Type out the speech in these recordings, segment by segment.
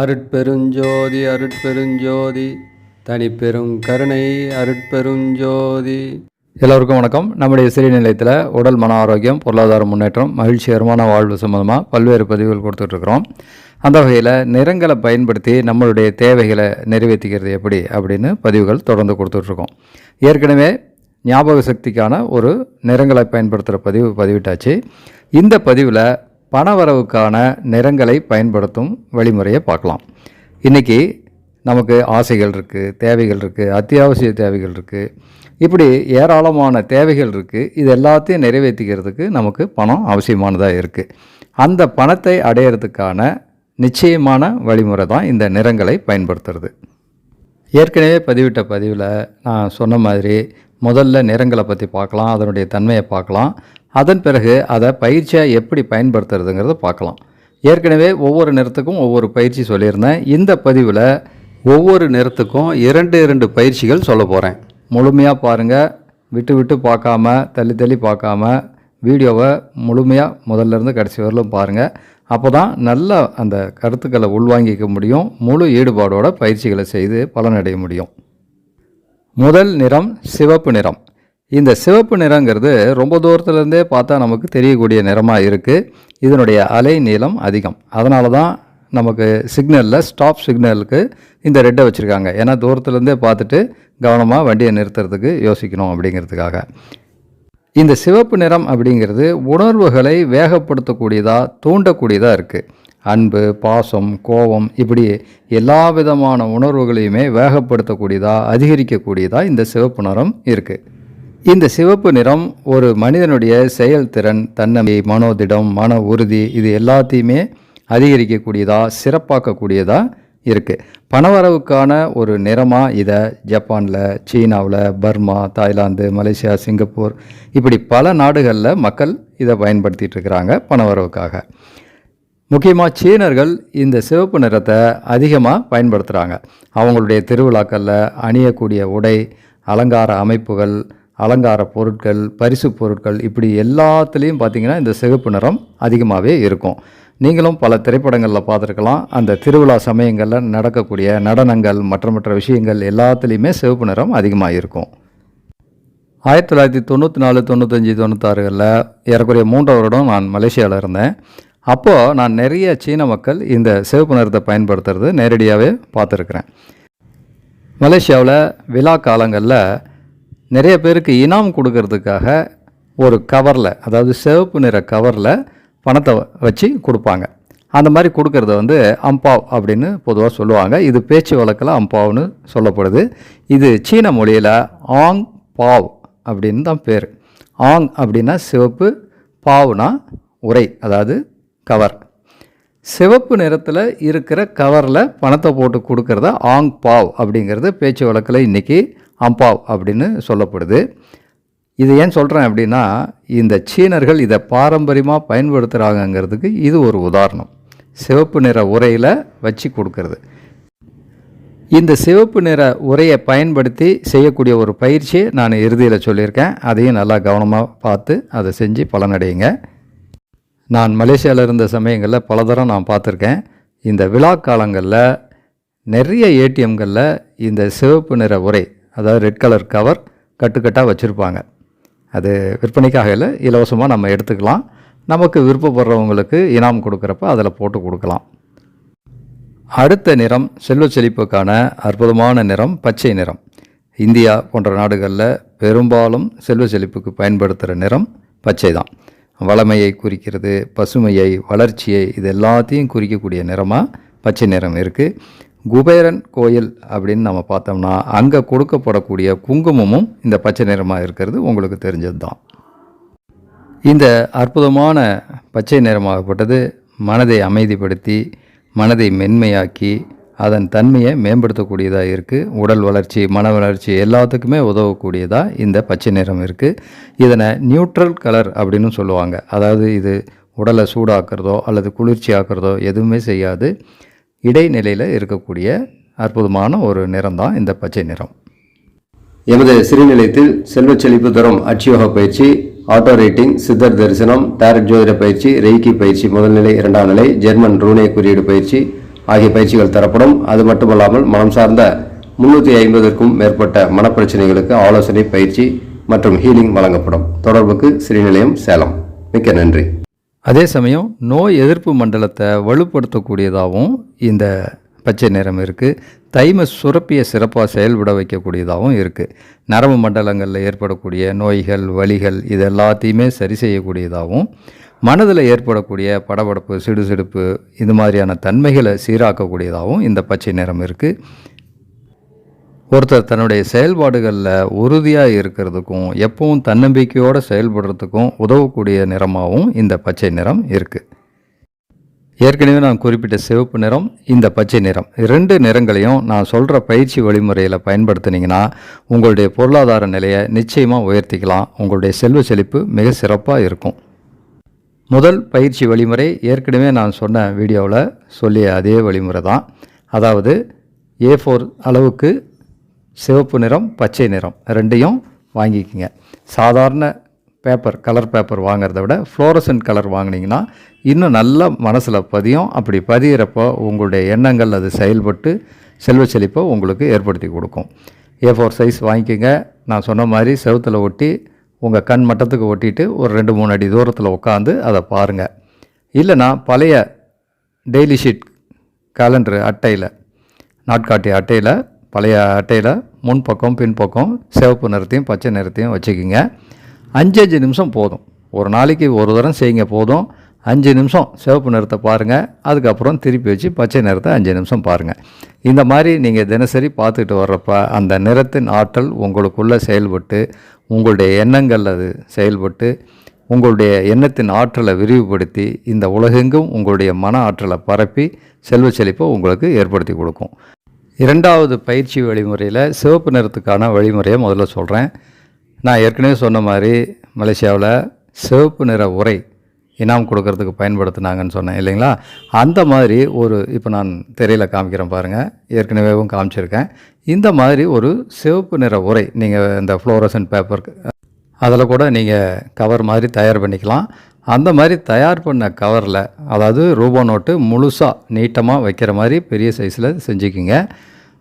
அருட்பெருஞ்சோதி அருட்பெருஞ்சோதி தனிப்பெரும் கருணை அருட்பெருஞ்சோதி. எல்லோருக்கும் வணக்கம். நம்முடைய சிறி நிலையத்தில் உடல் மன ஆரோக்கியம் பொருளாதார முன்னேற்றம் மகிழ்ச்சிகரமான வாழ்வு சம்மந்தமாக பல்வேறு பதிவுகள் கொடுத்துட்ருக்குறோம். அந்த வகையில் நிறங்களை பயன்படுத்தி நம்மளுடைய தேவைகளை நிறைவேற்றிக்கிறது எப்படி அப்படின்னு பதிவுகள் தொடர்ந்து கொடுத்துட்ருக்கோம். ஏற்கனவே ஞாபக சக்திக்கான ஒரு நிறங்களை பயன்படுத்துகிற பதிவு பதிவிட்டாச்சு. இந்த பதிவில் பணவரவுக்கான நிறங்களை பயன்படுத்தும் வழிமுறையை பார்க்கலாம். இன்றைக்கி நமக்கு ஆசைகள் இருக்குது தேவைகள் இருக்குது அத்தியாவசிய தேவைகள் இருக்குது இப்படி ஏராளமான தேவைகள் இருக்குது இது எல்லாத்தையும் நிறைவேற்றிக்கிறதுக்கு நமக்கு பணம் அவசியமானதாக இருக்குது அந்த பணத்தை அடையிறதுக்கான நிச்சயமான வழிமுறை தான் இந்த நிறங்களை பயன்படுத்துறது. ஏற்கனவே பதிவிட்ட பதிவில் நான் சொன்ன மாதிரி முதல்ல நிறங்களை பற்றி பார்க்கலாம் அதனுடைய தன்மையை பார்க்கலாம். அதன் பிறகு அதை பயிற்சியாக எப்படி பயன்படுத்துறதுங்கிறத பார்க்கலாம். ஏற்கனவே ஒவ்வொரு நிறத்துக்கும் ஒவ்வொரு பயிற்சி சொல்லியிருந்தேன். இந்த பதிவில் ஒவ்வொரு நிறத்துக்கும் இரண்டு இரண்டு பயிற்சிகள் சொல்ல போகிறேன் முழுமையாக பாருங்கள் விட்டு விட்டு பார்க்காம தள்ளி தள்ளி பார்க்காம வீடியோவை முழுமையாக முதல்ல இருந்து கடைசி வரலும் பாருங்கள் அப்போ தான் நல்ல அந்த கருத்துக்களை உள்வாங்கிக்க முடியும். முழு ஈடுபாடோட பயிற்சிகளை செய்து பலனடைய முடியும். முதல் நிறம் சிவப்பு நிறம். இந்த சிவப்பு நிறங்கிறது ரொம்ப தூரத்துலேருந்தே பார்த்தா நமக்கு தெரியக்கூடிய நிறமாக இருக்குது இதனுடைய அலை நீளம் அதிகம். அதனால தான் நமக்கு சிக்னலில் ஸ்டாப் சிக்னலுக்கு இந்த ரெட்டை வச்சுருக்காங்க. ஏன்னா தூரத்துலேருந்தே பார்த்துட்டு கவனமாக வண்டியை நிறுத்துறதுக்கு யோசிக்கணும் அப்படிங்கிறதுக்காக. இந்த சிவப்பு நிறம் அப்படிங்கிறது உணர்வுகளை வேகப்படுத்தக்கூடியதாக தூண்டக்கூடியதாக இருக்குது அன்பு பாசம் கோபம் இப்படி எல்லா விதமான உணர்வுகளையுமே வேகப்படுத்தக்கூடியதாக அதிகரிக்கக்கூடியதாக இந்த சிவப்பு நிறம் இருக்குது இந்த சிவப்பு நிறம் ஒரு மனிதனுடைய செயல்திறன் தன்னமை மனோதிடம் மன உறுதி இது எல்லாத்தையுமே அதிகரிக்கக்கூடியதாக சிறப்பாக்கக்கூடியதாக இருக்குது பணவரவுக்கான ஒரு நிறமாக இதை ஜப்பானில் சீனாவில் பர்மா தாய்லாந்து மலேசியா சிங்கப்பூர் இப்படி பல நாடுகளில் மக்கள் இதை பயன்படுத்திகிட்டு இருக்கிறாங்க பணவரவுக்காக. முக்கியமாக சீனர்கள் இந்த சிவப்பு நிறத்தை அதிகமாக பயன்படுத்துகிறாங்க அவங்களுடைய திருவிழாக்களில் அணியக்கூடிய உடை அலங்கார அமைப்புகள் அலங்கார பொருட்கள் பரிசு பொருட்கள் இப்படி எல்லாத்துலேயும் பார்த்திங்கன்னா இந்த சிவப்பு நிறம் அதிகமாகவே இருக்கும். நீங்களும் பல திரைப்படங்களில் பார்த்துருக்கலாம் அந்த திருவிழா சமயங்களில் நடக்கக்கூடிய நடனங்கள் மற்ற மற்ற விஷயங்கள் எல்லாத்துலேயுமே சிவப்பு நிறம் அதிகமாக இருக்கும். ஆயிரத்தி தொள்ளாயிரத்தி தொண்ணூற்றி நாலு தொண்ணூத்தஞ்சு தொண்ணூத்தாறுகளில் ஏறக்குறைய மூன்றாவது வருடம் நான் மலேசியாவில் இருந்தேன். அப்போது நான் நிறைய சீன மக்கள் இந்த சிவப்பு நிறத்தை பயன்படுத்துறது நேரடியாகவே பார்த்துருக்குறேன் மலேசியாவில் விழா காலங்களில் நிறைய பேருக்கு இனாம் கொடுக்கறதுக்காக ஒரு கவரில் அதாவது சிவப்பு நிற கவரில் பணத்தை வச்சு கொடுப்பாங்க. அந்த மாதிரி கொடுக்கறத வந்து அம்பாவ் அப்படின்னு பொதுவாக சொல்லுவாங்க. இது பேச்சு வழக்கில் அம்பாவ்னு சொல்லப்படுது. இது சீன மொழியில் ஆங் பாவ் அப்படின்னு தான் பேர். ஆங் அப்படின்னா சிவப்பு பாவ்னா உரை அதாவது கவர். சிவப்பு நிறத்தில் இருக்கிற கவரில் பணத்தை போட்டு கொடுக்கறத ஆங் பாவ் அப்படிங்கிறது பேச்சு வழக்கில் இன்றைக்கி அம்பாவ் அப்படின்னு சொல்லப்படுது. இது ஏன் சொல்கிறேன் அப்படின்னா இந்த சீனர்கள் இதை பாரம்பரியமாக பயன்படுத்துகிறாங்கங்கிறதுக்கு இது ஒரு உதாரணம். சிவப்பு நிற உரையில் வச்சு கொடுக்கறது. இந்த சிவப்பு நிற உரையை பயன்படுத்தி செய்யக்கூடிய ஒரு பயிற்சியை நான் இறுதியில் சொல்லியிருக்கேன். அதையும் நல்லா கவனமாக பார்த்து அதை செஞ்சு பலனடையுங்க. நான் மலேசியாவில் இருந்த சமயங்களில் பலதரம் நான் பார்த்துருக்கேன். இந்த விழா காலங்களில் நிறைய ஏடிஎம்களில் இந்த சிவப்பு நிற உரை அதாவது ரெட் கலர் கவர் கட்டுக்கட்டாக வச்சுருப்பாங்க. அது விற்பனைக்காக இல்லை இலவசமாக நம்ம எடுத்துக்கலாம். நமக்கு விருப்பப்படுறவங்களுக்கு இனாம் கொடுக்குறப்ப அதில் போட்டு கொடுக்கலாம். அடுத்த நிறம் செல்வ செழிப்புக்கான அற்புதமான நிறம் பச்சை நிறம். இந்தியா போன்ற நாடுகளில் பெரும்பாலும் செல்வ செழிப்புக்கு பயன்படுத்துகிற நிறம் பச்சை தான் வளமையை குறிக்கிறது பசுமையை வளர்ச்சியை இது எல்லாத்தையும் குறிக்கக்கூடிய நிறமாக பச்சை நிறம் இருக்குது குபேரன் கோயில் அப்படின்னு நம்ம பார்த்தோம்னா அங்கே கொடுக்கப்படக்கூடிய குங்குமமும் இந்த பச்சை நிறமாக இருக்கிறது உங்களுக்கு தெரிஞ்சது தான் இந்த அற்புதமான பச்சை நிறமாகப்பட்டது மனதை அமைதிப்படுத்தி மனதை மென்மையாக்கி அதன் தன்மையை மேம்படுத்தக்கூடியதாக இருக்குது உடல் வளர்ச்சி மன வளர்ச்சி எல்லாத்துக்குமே உதவக்கூடியதாக இந்த பச்சை நிறம் இருக்குது இதனை நியூட்ரல் கலர் அப்படின்னு சொல்லுவாங்க. அதாவது இது உடலை சூடாக்குறதோ அல்லது குளிர்ச்சி ஆக்குறதோ எதுவுமே செய்யாது. இடைநிலையில் இருக்கக்கூடிய அற்புதமான ஒரு நிறம் தான் இந்த பச்சை நிறம். எமது சிறுநிலையத்தில் செல்வச் செழிப்பு தரும் அச்சியோக பயிற்சி ஆட்டோ ரேட்டிங் சித்தர் தரிசனம் டேரட் ஜோதிட பயிற்சி ரெய்கி பயிற்சி முதல் நிலை இரண்டாம் நிலை ஜெர்மன் ரூனே குறியீடு பயிற்சி ஆகிய பயிற்சிகள் தரப்படும். அது மட்டுமல்லாமல் மனம் சார்ந்த முன்னூற்றி ஐம்பதற்கும் மேற்பட்ட மனப்பிரச்சனைகளுக்கு ஆலோசனை பயிற்சி மற்றும் ஹீலிங் வழங்கப்படும். தொடர்புக்கு ஸ்ரீநிலையம் சேலம். மிக்க நன்றி. அதே சமயம் நோய் எதிர்ப்பு மண்டலத்தை வலுப்படுத்தக்கூடியதாகவும் இந்த பச்சை நிறம் இருக்குது தைம சுரப்பியை சிறப்பாக செயல்பட வைக்கக்கூடியதாகவும் இருக்குது நரம்பு மண்டலங்களில் ஏற்படக்கூடிய நோய்கள் வலிகள் இது எல்லாத்தையுமே சரி செய்யக்கூடியதாகவும் மனதில் ஏற்படக்கூடிய படபடப்பு சிடுசிடுப்பு இது மாதிரியான தன்மைகளை சீராக்கக்கூடியதாகவும் இந்த பச்சை நிறம் இருக்குது ஒருத்தர் தன்னுடைய செயல்பாடுகளில் உறுதியாக இருக்கிறதுக்கும் எப்பவும் தன்னம்பிக்கையோடு செயல்படுறதுக்கும் உதவக்கூடிய நிறமாகவும் இந்த பச்சை நிறம் இருக்குது ஏற்கனவே நான் குறிப்பிட்ட சிவப்பு நிறம் இந்த பச்சை நிறம். ரெண்டு நிறங்களையும் நான் சொல்கிற பயிற்சி வழிமுறையில் பயன்படுத்தினீங்கன்னா உங்களுடைய பொருளாதார நிலையை நிச்சயமாக உயர்த்திக்கலாம். உங்களுடைய செல்வ செழிப்பு மிக சிறப்பாக இருக்கும். முதல் பயிற்சி வழிமுறை ஏற்கனவே நான் சொன்ன வீடியோவில் சொல்லிய அதே வழிமுறை தான். அதாவது ஏ ஃபோர் அளவுக்கு சிவப்பு நிறம் பச்சை நிறம் ரெண்டையும் வாங்கிக்கிங்க. சாதாரண பேப்பர் கலர் பேப்பர் வாங்குறத விட ஃப்ளோரசன்ட் கலர் வாங்கினீங்கன்னா இன்னும் நல்லா மனசில் பதியும். அப்படி பதிகிறப்போ உங்களுடைய எண்ணங்கள் அது செயல்பட்டு செல்வ செழிப்பை உங்களுக்கு ஏற்படுத்தி கொடுக்கும். ஏ ஃபோர் சைஸ் வாங்கிக்கோங்க. நான் சொன்ன மாதிரி செவத்தில் ஒட்டி உங்கள் கண் மட்டத்துக்கு ஒட்டிட்டு ஒரு ரெண்டு மூணு அடி தூரத்தில் உட்காந்து அதை பாருங்கள் இல்லைன்னா பழைய டெய்லி ஷீட் கேலண்டரு அட்டையில் நாட்காட்டி அட்டையில் பழைய அட்டையில் முன்பக்கம் பின்பக்கம் சிவப்பு நிறத்தையும் பச்சை நிறத்தையும் வச்சுக்கிங்க. அஞ்சு அஞ்சு நிமிஷம் போதும். ஒரு நாளைக்கு ஒரு தரம் செய்யுங்க போதும். அஞ்சு நிமிஷம் சிவப்பு நிறத்தை பாருங்கள் அதுக்கப்புறம் திருப்பி வச்சு பச்சை நிறத்தை அஞ்சு நிமிஷம் பாருங்கள் இந்த மாதிரி நீங்கள் தினசரி பார்த்துக்கிட்டு வர்றப்ப அந்த நிறத்தின் ஆற்றல் உங்களுக்குள்ளே செயல்பட்டு உங்களுடைய எண்ணங்கள் அது செயல்பட்டு உங்களுடைய எண்ணத்தின் ஆற்றலை விரிவுபடுத்தி இந்த உலகெங்கும் உங்களுடைய மன ஆற்றலை பரப்பி செல்வ செழிப்பை உங்களுக்கு ஏற்படுத்தி கொடுக்கும். இரண்டாவது பயிற்சி வழிமுறையில் சிவப்பு நிறத்துக்கான வழிமுறையை முதல்ல சொல்கிறேன் நான் ஏற்கனவே சொன்ன மாதிரி மலேசியாவில் சிவப்பு நிற உரை இனாம் கொடுக்கறதுக்கு பயன்படுத்தினாங்கன்னு சொன்னேன் இல்லைங்களா? அந்த மாதிரி ஒரு இப்போ நான் திரையில் காமிக்கிறேன் பாருங்கள் ஏற்கனவேவும் காமிச்சிருக்கேன். இந்த மாதிரி ஒரு சிவப்பு நிற உரை நீங்கள் இந்த ஃப்ளோரசன் பேப்பர் அதில் கூட நீங்கள் கவர் மாதிரி தயார் பண்ணிக்கலாம். அந்த மாதிரி தயார் பண்ண கவரில் அதாவது ரூபா நோட்டு முழுசாக நீட்டமாக வைக்கிற மாதிரி பெரிய சைஸில் செஞ்சுக்கிங்க.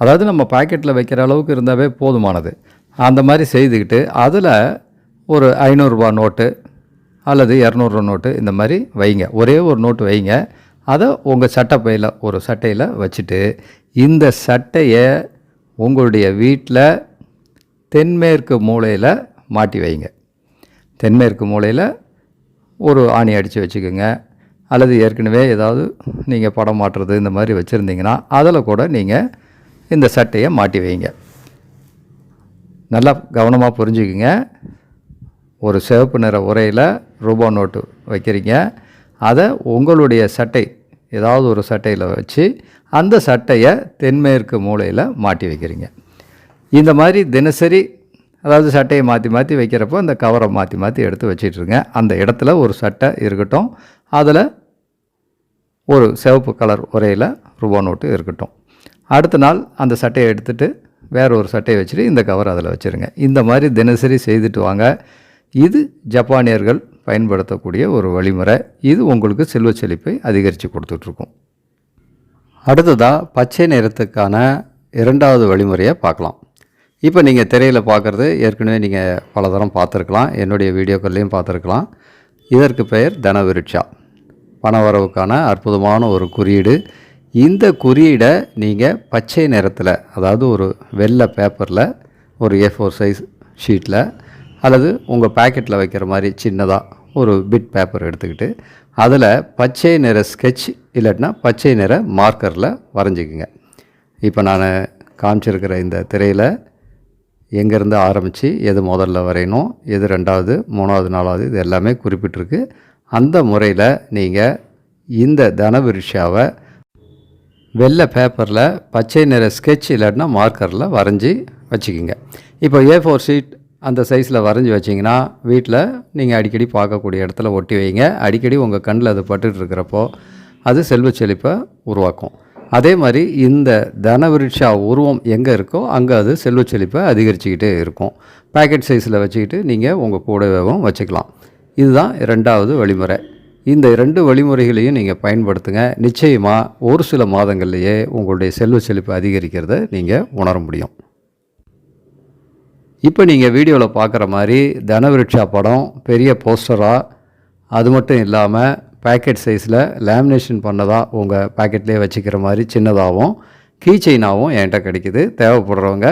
அதாவது நம்ம பாக்கெட்டில் வைக்கிற அளவுக்கு இருந்தாவே போதுமானது. அந்த மாதிரி செய்துக்கிட்டு அதில் ஒரு ஐநூறுரூபா நோட்டு அல்லது இரநூறுவா நோட்டு இந்த மாதிரி வைங்க. ஒரே ஒரு நோட்டு வைங்க. அதை உங்கள் சட்டைப்பையில் ஒரு சட்டையில் வச்சுட்டு இந்த சட்டையை உங்களுடைய வீட்டில் தென்மேற்கு மூலையில் மாட்டி வைங்க. தென்மேற்கு மூலையில் ஒரு ஆணி அடித்து வச்சுக்கோங்க. அல்லது ஏற்கனவே ஏதாவது நீங்கள் படம் மாட்டுறது இந்த மாதிரி வச்சுருந்தீங்கன்னா அதில் கூட நீங்கள் இந்த சட்டையை மாட்டி வைங்க. நல்லா கவனமாக புரிஞ்சுக்குங்க. ஒரு சிவப்பு நிற உரையில் ரூபா நோட்டு வைக்கிறீங்க. அதை உங்களுடைய சட்டை ஏதாவது ஒரு சட்டையில் வச்சு அந்த சட்டையை தென்மேற்கு மூலையில் மாட்டி வைக்கிறீங்க. இந்த மாதிரி தினசரி அதாவது சட்டையை மாற்றி மாற்றி வைக்கிறப்போ அந்த கவரை மாற்றி மாற்றி எடுத்து வச்சிட்ருங்க. அந்த இடத்துல ஒரு சட்டை இருக்கட்டும். அதில் ஒரு சிவப்பு கலர் உரையில் ரூபா நோட்டு இருக்கட்டும். அடுத்த நாள் அந்த சட்டையை எடுத்துகிட்டு வேற ஒரு சட்டையை வச்சுட்டு இந்த கவர் அதில் வச்சுருங்க. இந்த மாதிரி தினசரி செய்துட்டு வாங்க. இது ஜப்பானியர்கள் பயன்படுத்தக்கூடிய ஒரு வழிமுறை. இது உங்களுக்கு செல்வ செழிப்பை அதிகரித்து கொடுத்துட்ருக்கும். அடுத்ததாக பச்சை நிறத்துக்கான இரண்டாவது வழிமுறையை பார்க்கலாம். இப்போ நீங்கள் திரையில் பார்க்குறது ஏற்கனவே நீங்கள் பல தரம் பார்த்துருக்கலாம். என்னுடைய வீடியோக்கள்லையும் பார்த்துருக்கலாம். இதற்கு பெயர் தனவிருட்சா. பணவரவுக்கான அற்புதமான ஒரு குறியீடு. இந்த குறியீடை நீங்கள் பச்சை நிறத்தில் அதாவது ஒரு வெள்ளை பேப்பரில் ஒரு ஏ ஃபோர் சைஸ் ஷீட்டில் அல்லது உங்கள் பேக்கெட்டில் வைக்கிற மாதிரி சின்னதாக ஒரு பிட் பேப்பர் எடுத்துக்கிட்டு அதில் பச்சை நிற ஸ்கெட்ச் இல்லாட்டினா பச்சை நிற மார்க்கரில் வரைஞ்சிக்குங்க. இப்போ நான் காமிச்சிருக்கிற இந்த திரையில் எங்கேருந்து ஆரம்பித்து எது முதல்ல வரையணும் எது ரெண்டாவது மூணாவது நாலாவது இது எல்லாமே குறிப்பிட்டிருக்கு. அந்த முறையில் நீங்கள் இந்த தனவிருஷாவை வெள்ளை பேப்பரில் பச்சை நிற ஸ்கெட்ச் இல்லாட்டினா மார்க்கரில் வரைஞ்சி வச்சுக்கிங்க. இப்போ ஏ ஃபோர் ஷீட் அந்த சைஸில் வரைஞ்சி வச்சிங்கன்னா வீட்டில் நீங்கள் அடிக்கடி பார்க்கக்கூடிய இடத்துல ஒட்டி வைங்க. அடிக்கடி உங்கள் கண்ணில் அது பட்டுட்டு இருக்கிறப்போ அது செல்வ செழிப்பை உருவாக்கும். அதே மாதிரி இந்த தனவிருட்சா உருவம் எங்கே இருக்கோ அங்கே அது செல்வ செழிப்பை அதிகரிச்சுக்கிட்டே இருக்கும். பேக்கெட் சைஸில் வச்சுக்கிட்டு நீங்கள் உங்கள் கூடவேவும் வச்சுக்கலாம். இதுதான் ரெண்டாவது வழிமுறை. இந்த ரெண்டு வழிமுறைகளையும் நீங்கள் பயன்படுத்துங்க. நிச்சயமாக ஒரு சில மாதங்கள்லேயே உங்களுடைய செல்வ செழிப்பு அதிகரிக்கிறத நீங்கள் உணர முடியும். இப்போ நீங்கள் வீடியோவில் பார்க்குற மாதிரி தனவிருட்சா படம் பெரிய போஸ்டராக அது மட்டும் இல்லாமல் பேக்கெட் சைஸில் லேமினேஷன் பண்ணதாக உங்கள் பேக்கெட்லேயே வச்சுக்கிற மாதிரி சின்னதாகவும் கீ செயினாகவும் என்கிட்ட கிடைக்கிது. தேவைப்படுறவங்க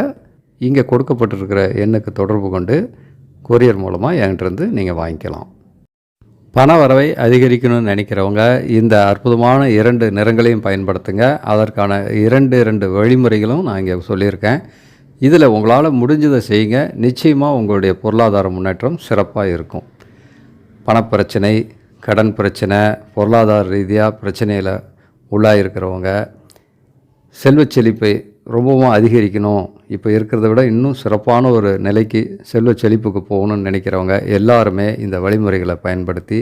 இங்கே கொடுக்கப்பட்டிருக்கிற எண்ணுக்கு தொடர்பு கொண்டு கொரியர் மூலமாக என்கிட்டருந்து நீங்கள் வாங்கிக்கலாம். பண வரவை அதிகரிக்கணும்னு நினைக்கிறவங்க இந்த அற்புதமான இரண்டு நிறங்களையும் பயன்படுத்துங்க. அதற்கான இரண்டு இரண்டு வழிமுறைகளும் நான் இங்கே சொல்லியிருக்கேன். இதில் உங்களால் முடிஞ்சதை செய்யுங்க. நிச்சயமாக உங்களுடைய பொருளாதார முன்னேற்றம் சிறப்பாக இருக்கும். பணப்பிரச்சனை கடன் பிரச்சனை பொருளாதார ரீதியாக பிரச்சனையில் உள்ளாயிருக்கிறவங்க செல்வச் செழிப்பை ரொம்பவும் அதிகரிக்கணும். இப்போ இருக்கிறத விட இன்னும் சிறப்பான ஒரு நிலைக்கு செல்வச்செழிப்புக்கு போகணும்னு நினைக்கிறவங்க எல்லாருமே இந்த வழிமுறைகளை பயன்படுத்தி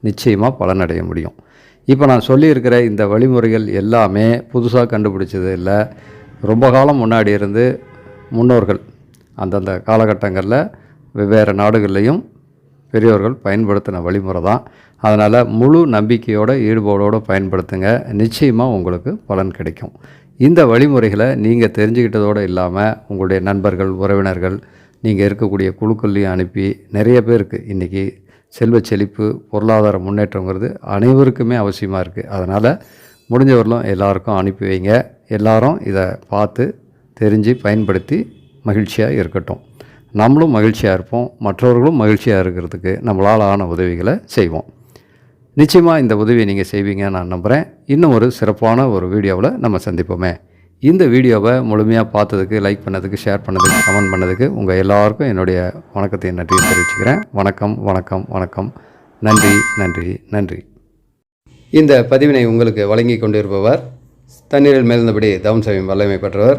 நிச்சயமாக பலனடைய முடியும். இப்போ நான் சொல்லியிருக்கிற இந்த வழிமுறைகள் எல்லாமே புதுசாக கண்டுபிடிச்சது இல்லை. ரொம்ப காலம் முன்னாடி இருந்து முன்னோர்கள் அந்தந்த காலகட்டங்களில் வெவ்வேறு நாடுகள்லையும் பெரியோர்கள் பயன்படுத்தின வழிமுறை தான். அதனால் முழு நம்பிக்கையோடு ஈடுபாடோடு பயன்படுத்துங்க. நிச்சயமாக உங்களுக்கு பலன் கிடைக்கும். இந்த வழிமுறைகளை நீங்கள் தெரிஞ்சுக்கிட்டதோடு இல்லாமல் உங்களுடைய நண்பர்கள் உறவினர்கள் நீங்கள் இருக்கக்கூடிய குழுக்கள்லையும் அனுப்பி நிறைய பேருக்கு இன்றைக்கி செல்வ செழிப்பு பொருளாதார முன்னேற்றங்கிறது அனைவருக்குமே அவசியமாக இருக்குது அதனால் முடிஞ்சவர்களும் எல்லாருக்கும் அனுப்பி வைங்க. எல்லாரும் இதை பார்த்து தெரிஞ்சு பயன்படுத்தி மகிழ்ச்சியாக இருக்கட்டும். நம்மளும் மகிழ்ச்சியாக இருப்போம் மற்றவர்களும் மகிழ்ச்சியாக இருக்கிறதுக்கு நம்மளால் ஆன உதவிகளை செய்வோம். நிச்சயமாக இந்த உதவியை நீங்கள் செய்வீங்கன்னு நான் நம்புகிறேன் இன்னும் ஒரு சிறப்பான ஒரு வீடியோவில் நம்ம சந்திப்போமே. இந்த வீடியோவை முழுமையாக பார்த்ததுக்கு லைக் பண்ணதுக்கு ஷேர் பண்ணதுக்கு கமெண்ட் பண்ணதுக்கு உங்கள் எல்லாருக்கும் என்னுடைய வணக்கத்தை நன்றி தெரிவிச்சுக்கிறேன். வணக்கம் வணக்கம் வணக்கம். நன்றி நன்றி நன்றி. இந்த பதிவினை உங்களுக்கு வழங்கி கொண்டிருப்பவர் தண்ணீரில் மேல்ந்தபடி தவம் செய்யும் வல்லமை பெற்றவர்